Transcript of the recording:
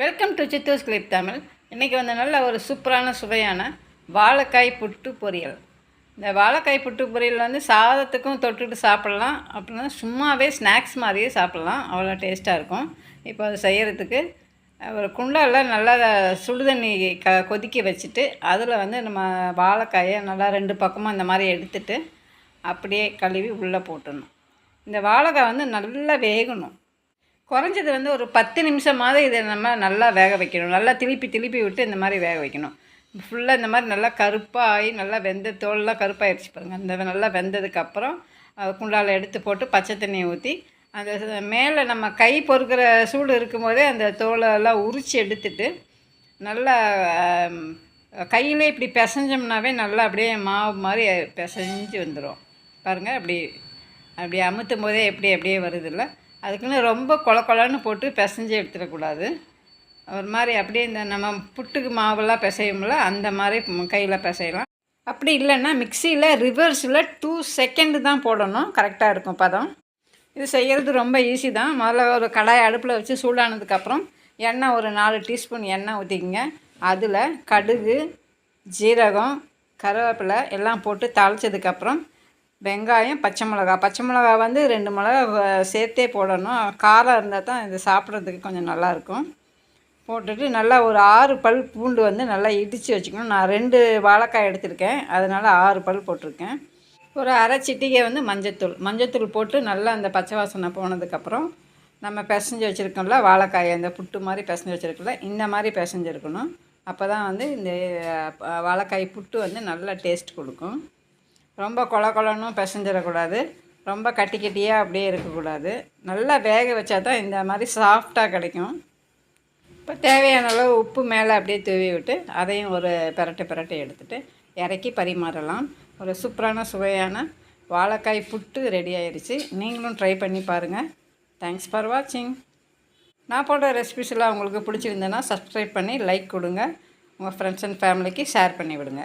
Welcome to Chithus clip Tamil இன்றைக்கி வந்து நல்ல ஒரு சூப்பரான சுவையான வாழைக்காய் புட்டு பொரியல். இந்த வாழைக்காய் புட்டு பொரியல் வந்து சாதத்துக்கும் தொட்டுட்டு சாப்பிட்லாம். அப்படின்னா சும்மாவே ஸ்நாக்ஸ் மாதிரியே சாப்பிட்லாம். அவ்வளோ டேஸ்ட்டாக இருக்கும். இப்போ அது செய்கிறதுக்கு ஒரு குண்டாவில் நல்லா சுடுதண்ணி க கொதிக்க வச்சுட்டு அதில் வந்து நம்ம வாழைக்காயை நல்லா ரெண்டு பக்கமும் இந்த மாதிரி எடுத்துட்டு அப்படியே கழுவி உள்ளே போட்டுடணும். இந்த வாழைக்காய் வந்து நல்லா வேகணும். குறைஞ்சது வந்து ஒரு பத்து நிமிஷமாவது இதை நம்ம நல்லா வேக வைக்கணும். நல்லா திருப்பி திருப்பி விட்டு இந்த மாதிரி வேக வைக்கணும். ஃபுல்லாக இந்த மாதிரி நல்லா கருப்பாக ஆகி நல்லா வெந்த தோல்லாம் கருப்பாகிடுச்சு பாருங்கள் அந்த நல்லா வெந்ததுக்கப்புறம் குண்டால் எடுத்து போட்டு பச்சை தண்ணியை ஊற்றி அந்த மேலே நம்ம கை பொறுக்கிற சூடு இருக்கும்போதே அந்த தோலெல்லாம் உரித்து எடுத்துட்டு நல்லா கையிலே இப்படி பிசைஞ்சோம்னாவே நல்லா அப்படியே மாவு மாதிரி பிசைஞ்சு வந்துடும் பாருங்கள் அப்படி அப்படி அமுத்தும் போதே எப்படி அப்படியே வருதில்ல? அதுக்குன்னு ரொம்ப கொல கொலன்னு போட்டு பிசைஞ்சு எடுத்துடக்கூடாது. ஒரு மாதிரி அப்படியே இந்த நம்ம புட்டுக்கு மாவெல்லாம் பிசையும்ல அந்த மாதிரி கையில் பிசையலாம். அப்படி இல்லைன்னா மிக்சியில் ரிவர்ஸில் டூ செகண்டு தான் போடணும். கரெக்டாக இருக்கும் பதம். இது செய்கிறது ரொம்ப ஈஸி தான். முதல்ல ஒரு கடாய் அடுப்பில் வச்சு சூடானதுக்கப்புறம் எண்ணெய் ஒரு நாலு டீஸ்பூன் எண்ணெய் ஊற்றிக்கிங்க அதில் கடுகு ஜீரகம் கருவேப்பிலை எல்லாம் போட்டு தாளிச்சதுக்கப்புறம் வெங்காயம் பச்சை மிளகா. பச்சை மிளகா வந்து ரெண்டு மிளகா சேர்த்தே போடணும். காரம் இருந்தால் தான் இது சாப்பிட்றதுக்கு கொஞ்சம் நல்லாயிருக்கும் போட்டுட்டு நல்லா ஒரு ஆறு பல் பூண்டு வந்து நல்லா இடித்து வச்சுக்கணும். நான் ரெண்டு வாழைக்காய் எடுத்திருக்கேன். அதனால் ஆறு பல் போட்டிருக்கேன். ஒரு அரை சிட்டிகை வந்து மஞ்சத்தூள். மஞ்சத்தூள் போட்டு நல்லா அந்த பச்சை வாசனை போனதுக்கப்புறம் நம்ம பிசைஞ்சு வச்சுருக்கோம்ல வாழைக்காய் அந்த புட்டு மாதிரி பிசைஞ்சு வச்சுருக்கோம்ல இந்த மாதிரி பிசைஞ்சிருக்கணும். அப்போ தான் வந்து இந்த வாழைக்காய் புட்டு வந்து நல்லா டேஸ்ட் கொடுக்கும். ரொம்ப கொல கொலன்னும் பிசைஞ்சிடக்கூடாது. ரொம்ப கட்டி கட்டியாக அப்படியே இருக்கக்கூடாது. நல்லா வேக வச்சா தான் இந்த மாதிரி சாஃப்டாக கிடைக்கும். இப்போ தேவையான அளவு உப்பு மேலே அப்படியே தூவி விட்டு அதையும் ஒரு பிரட்டை பிரட்டை எடுத்துகிட்டு இறக்கி பரிமாறலாம். ஒரு சூப்பரான சுவையான வாழைக்காய் புட்டு ரெடி ஆயிடுச்சு நீங்களும் ட்ரை பண்ணி பாருங்கள் தேங்க்ஸ் ஃபார் வாட்சிங் நான் போடுற ரெசிபிஸ் எல்லாம் உங்களுக்கு பிடிச்சிருந்தேன்னா சப்ஸ்கிரைப் பண்ணி லைக் கொடுங்க. உங்கள் ஃப்ரெண்ட்ஸ் அண்ட் ஃபேமிலிக்கு ஷேர் பண்ணி விடுங்க